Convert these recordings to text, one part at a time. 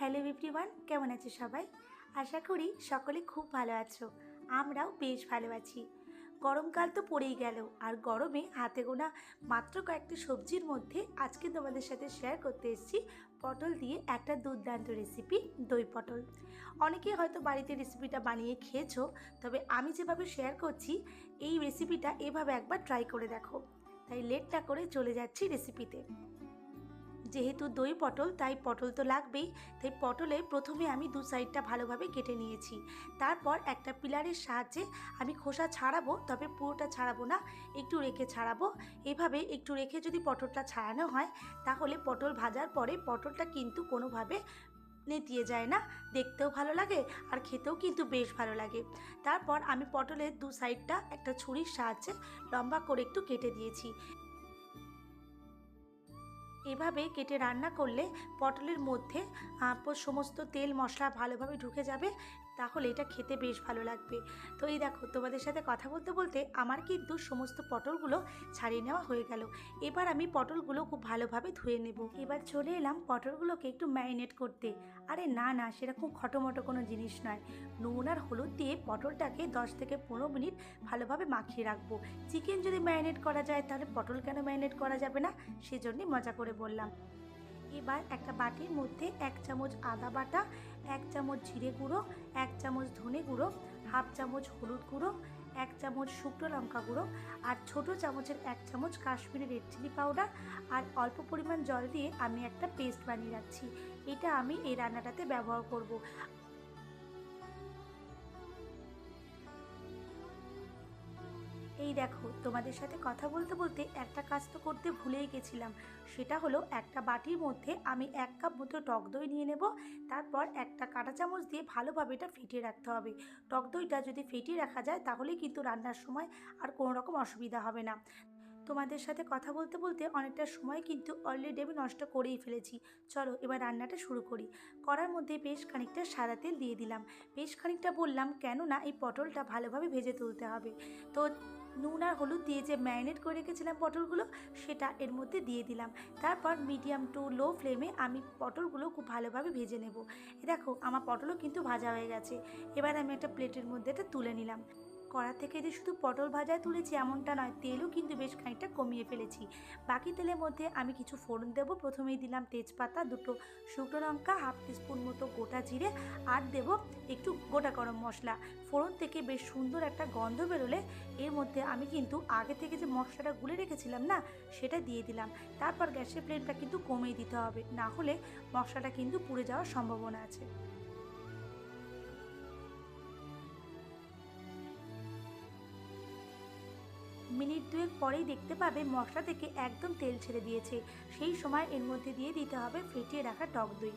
Hello everyone, কেমন আছো সবাই? আশা করি সকলে খুব ভালো আছো, আমরাও বেশ ভালো আছি। গরমকাল তো পড়েই গেল, আর গরমে হাতে গোনা মাত্র কয়েকটি সবজির মধ্যে আজকে তোমাদের সাথে শেয়ার করতে এসেছি। পটল দিয়ে একটা দুর্দান্ত রেসিপি দই পটল। অনেকে হয়তো বাড়িতে রেসিপিটা বানিয়ে খেয়েছো, তবে আমি যেভাবে শেয়ার করছি, এই রেসিপিটা এভাবে একবার ট্রাই করে দেখো। তাই লেটটা করে চলে যাচ্ছি রেসিপিতে যেহেতু দই পটল, তাই পটল তো লাগবেই। তাই পটলে প্রথমে আমি দু সাইডটা ভালোভাবে কেটে নিয়েছি। তারপর একটা পিলারের সাহায্যে আমি খোসা ছাড়াবো, তবে পুরোটা ছাড়াবো না, একটু রেখে ছাড়াবো। এভাবে একটু রেখে যদি পটলটা ছাড়ানো হয়, তাহলে পটল ভাজার পরে পটলটা কিন্তু কোনোভাবে নেতিয়ে যায় না। দেখতেও ভালো লাগে, আর খেতেও কিন্তু বেশ ভালো লাগে। তারপর আমি পটলের দু সাইডটা একটা ছুরির সাহায্যে লম্বা করে একটু কেটে দিয়েছি। এভাবে কেটে রান্না করলে পটলের মধ্যে সমস্ত তেল, মশলা ভালোভাবে ঢুকে যাবে, তাহলে এটা খেতে বেশ ভালো লাগবে। তো এই দেখো, তোমাদের সাথে কথা বলতে বলতে আমার কিন্তু সমস্ত পটলগুলো ছাড়িয়ে নেওয়া হয়ে গেল। এবার আমি পটলগুলো খুব ভালোভাবে ধুয়ে নেব। এবার চলে এলাম পটলগুলোকে একটু ম্যারিনেট করতে। আরে না না, সেরকম খটোমটো কোনো জিনিস নয়। নুন আর হলুদ দিয়ে পটলটাকে দশ থেকে পনেরো মিনিট ভালোভাবে মাখিয়ে রাখব। চিকেন যদি ম্যারিনেট করা যায়, তাহলে পটল কেন ম্যারিনেট করা যাবে না? সেজন্যই মজা করে বললাম। এবার একটা বাটির মধ্যে এক চামচ আদা বাটা, এক চামচ জিরে গুঁড়ো, এক চামচ ধনে গুঁড়ো, হাফ চামচ হলুদ গুঁড়ো, এক চামচ শুকনো লঙ্কা গুঁড়ো আর ছোট চামচের এক চামচ কাশ্মীরি রেড চিলি পাউডার আর অল্প পরিমাণ জল দিয়ে আমি একটা পেস্ট বানিয়ে রাখছি। এটা আমি এই রান্নাটাতে ব্যবহার করব। এই দেখো, তোমাদের সাথে কথা বলতে বলতে একটা কাজ তো করতে ভুলেই গেছিলাম। সেটা হলো একটা বাটির মধ্যে আমি এক কাপ মতো টক দই নিয়ে নেব, তারপর একটা কাঁটা চামচ দিয়ে ভালোভাবে এটা ফেটিয়ে রাখতে হবে। টক দইটা যদি ফেটিয়ে রাখা যায় তাহলে কিন্তু রান্নার সময় আর কোনো রকম অসুবিধা হবে না। তোমাদের সাথে কথা বলতে বলতে অনেকটা সময় কিন্তু অলরেডি আমি নষ্ট করেই ফেলেছি। চলো এবার রান্নাটা শুরু করি। করার মধ্যে বেশ খানিকটা সাদা তেল দিয়ে দিলাম। বেশ খানিকটা বললাম, কেননা এই পটলটা ভালোভাবে ভেজে তুলতে হবে। তো নুন আর হলুদ দিয়ে যে ম্যারিনেট করে রেখেছিলাম পটলগুলো, সেটা এর মধ্যে দিয়ে দিলাম। তারপর মিডিয়াম টু লো ফ্লেমে আমি পটলগুলো খুব ভালোভাবে ভেজে নেব। দেখো, আমার পটলও কিন্তু ভাজা হয়ে গেছে। এবার আমি একটা প্লেটের মধ্যে এটা তুলে নিলাম। কড়া থেকে যে শুধু পটল ভাজায় তুলেছি এমনটা নয়, তেলও কিন্তু বেশ খানিকটা কমিয়ে ফেলেছি। বাকি তেলের মধ্যে আমি কিছু ফোড়ন দেবো। প্রথমেই দিলাম তেজপাতা, দুটো শুকনো লঙ্কা, হাফ টিস্পুন মতো গোটা জিরে, আর দেব একটু গোটা গরম মশলা। ফোড়ন থেকে বেশ সুন্দর একটা গন্ধ বেরোলে এর মধ্যে আমি কিন্তু আগে থেকে যে মশলাটা গুলে রেখেছিলাম না, সেটা দিয়ে দিলাম। তারপর গ্যাসের ফ্লেমটা কিন্তু কমিয়ে দিতে হবে। না হলে মশলাটা কিন্তু পুড়ে যাওয়ার সম্ভাবনা আছে। মিনিট দুয়েক পরেই দেখতে পাবে মশলা থেকে একদম তেল ছেড়ে দিয়েছে। সেই সময় এর মধ্যে দিয়ে দিতে হবে ফেটিয়ে রাখা টক দই।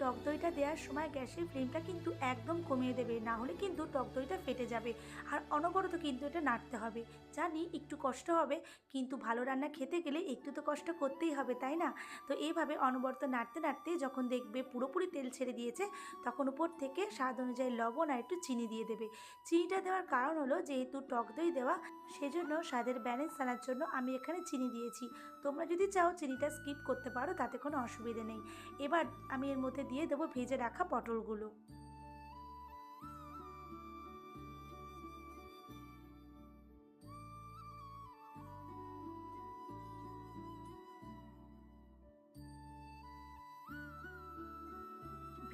টক দইটা দেওয়ার সময় গ্যাসের ফ্লেমটা কিন্তু একদম কমিয়ে দেবে, না হলে কিন্তু টক দইটা ফেটে যাবে। আর অনবরত কিন্তু এটা নাড়তে হবে। জানি একটু কষ্ট হবে, কিন্তু ভালো রান্না খেতে গেলে একটু তো কষ্ট করতেই হবে, তাই না? তো এইভাবে অনবরত নাড়তে নাড়তে যখন দেখবে পুরোপুরি তেল ছেড়ে দিয়েছে, তখন উপর থেকে স্বাদ অনুযায়ী লবণ আর একটু চিনি দিয়ে দেবে। চিনিটা দেওয়ার কারণ হলো যেহেতু টক দই দেওয়া, সেজন্য স্বাদের ব্যালেন্স আনার জন্য আমি এখানে চিনি দিয়েছি। তোমরা যদি চাও চিনিটা স্কিপ করতে পারো, তাতে কোনো অসুবিধে নেই। এবার আমি এর মধ্যে দিয়ে দেবো ভেজে রাখা পটলগুলো।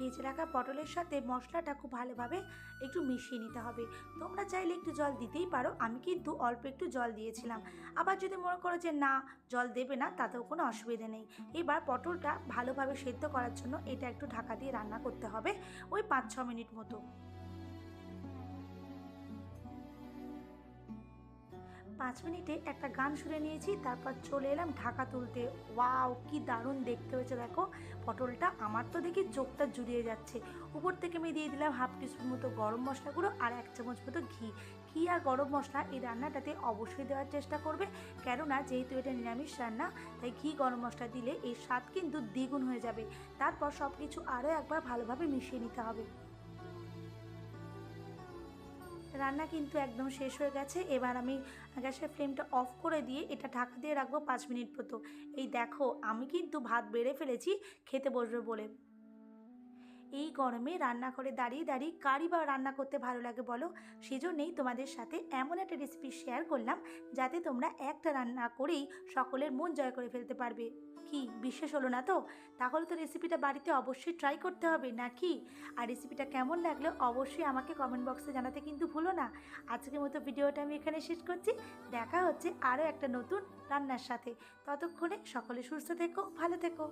ভেজে রাখা পটলের সাথে মশলাটা খুব ভালোভাবে একটু মিশিয়ে নিতে হবে। তোমরা চাইলে একটু জল দিতেই পারো, আমি কিন্তু অল্প একটু জল দিয়েছিলাম। আবার যদি মনে করো যে না, জল দেবে না, তাতেও কোনো অসুবিধে নেই। এবার পটলটা ভালোভাবে সেদ্ধ করার জন্য এটা একটু ঢাকা দিয়ে রান্না করতে হবে, ওই পাঁচ ছ মিনিট মতো। পাঁচ মিনিটে একটা গান শুনে নিয়েছি, তারপর চলে এলাম ঢাকা তুলতে। ওয়াও, কি দারুণ দেখতে হয়েছে, দেখো। পটলটা আমার তো দেখি চোখটা জুড়িয়ে যাচ্ছে। উপর থেকে আমি দিয়ে দিলাম হাফ টিস্পুন মতো গরম মশলা গুঁড়ো আর এক চামচ মতো ঘি। ঘি আর গরম মশলা এই রান্নাটাতে অবশ্যই দেওয়ার চেষ্টা করবে, কেননা যেহেতু এটা নিরামিষ রান্না, তাই ঘি গরম মশলা দিলে এর স্বাদ কিন্তু দ্বিগুণ হয়ে যাবে। তারপর সব কিছু আরও একবার ভালোভাবে মিশিয়ে নিতে হবে। রান্না কিন্তু একদম শেষ হয়ে গেছে। এবার আমি গ্যাসের ফ্লেমটা অফ করে দিয়ে এটা ঢাকা দিয়ে রাখব পাঁচ মিনিট মতো। এই দেখো, আমি কিন্তু ভাত বেড়ে ফেলেছি, খেতে বসবে বলে। এই গরমে রান্নাঘরে দাঁড়িয়ে দাঁড়িয়ে কারি বা রান্না করতে ভালো লাগে বলো? সেজন্যেই তোমাদের সাথে এমন একটা রেসিপি শেয়ার করলাম, যাতে তোমরা একটা রান্না করেই সকলের মন জয় করে ফেলতে পারবে। কি বিশেষ হলো না তো? তাহলে তো রেসিপিটা বাড়িতে অবশ্যই ট্রাই করতে হবে, নাকি? আর রেসিপিটা কেমন লাগল অবশ্যই আমাকে কমেন্ট বক্সে জানাতে কিন্তু ভুলো না। আজকের মতো ভিডিওটা আমি এখানে শেষ করছি। দেখা হচ্ছে আরও একটা নতুন রান্নার সাথে। ততক্ষণে সকলে সুস্থ থেকো, ভালো থেকো।